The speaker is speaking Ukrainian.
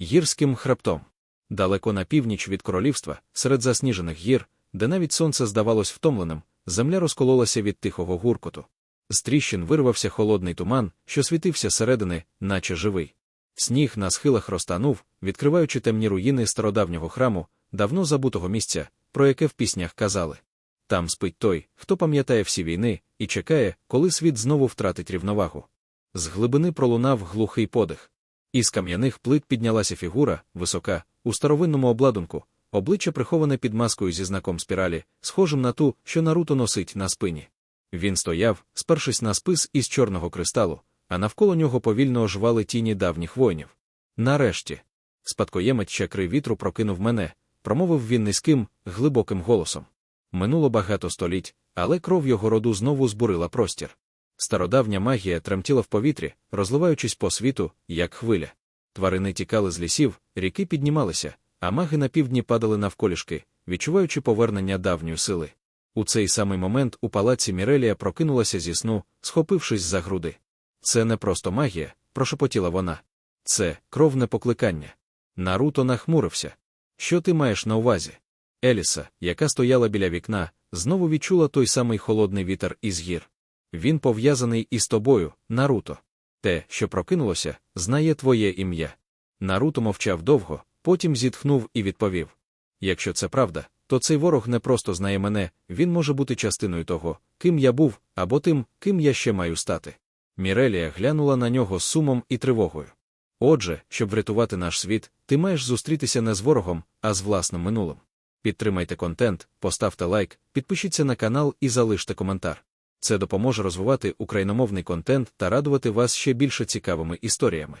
Гірським хребтом. Далеко на північ від королівства, серед засніжених гір, де навіть сонце здавалось втомленим, земля розкололася від тихого гуркоту. З тріщин вирвався холодний туман, що світився середини, наче живий. Сніг на схилах розтанув, відкриваючи темні руїни стародавнього храму, давно забутого місця, про яке в піснях казали. Там спить той, хто пам'ятає всі війни, і чекає, коли світ знову втратить рівновагу. З глибини пролунав глухий подих. Із кам'яних плит піднялася фігура, висока, у старовинному обладунку, обличчя приховане під маскою зі знаком спіралі, схожим на ту, що Наруто носить на спині. Він стояв, спершись на спис із чорного кристалу, а навколо нього повільно оживали тіні давніх воїнів. Нарешті, спадкоємець чакри вітру прокинув мене, промовив він низьким, глибоким голосом. Минуло багато століть, але кров його роду знову збурила простір. Стародавня магія тремтіла в повітрі, розливаючись по світу, як хвиля. Тварини тікали з лісів, ріки піднімалися, а маги на півдні падали навколішки, відчуваючи повернення давньої сили. У цей самий момент у палаці Мірелія прокинулася зі сну, схопившись за груди. Це не просто магія, прошепотіла вона. Це кровне покликання. Наруто нахмурився. Що ти маєш на увазі? Еліса, яка стояла біля вікна, знову відчула той самий холодний вітер із гір. Він пов'язаний із тобою, Наруто. Те, що прокинулося, знає твоє ім'я. Наруто мовчав довго, потім зітхнув і відповів: Якщо це правда, то цей ворог не просто знає мене, він може бути частиною того, ким я був, або тим, ким я ще маю стати. Мірелія глянула на нього з сумом і тривогою. Отже, щоб врятувати наш світ, ти маєш зустрітися не з ворогом, а з власним минулим. Підтримайте контент, поставте лайк, підпишіться на канал і залиште коментар. Це допоможе розвивати україномовний контент та радувати вас ще більше цікавими історіями.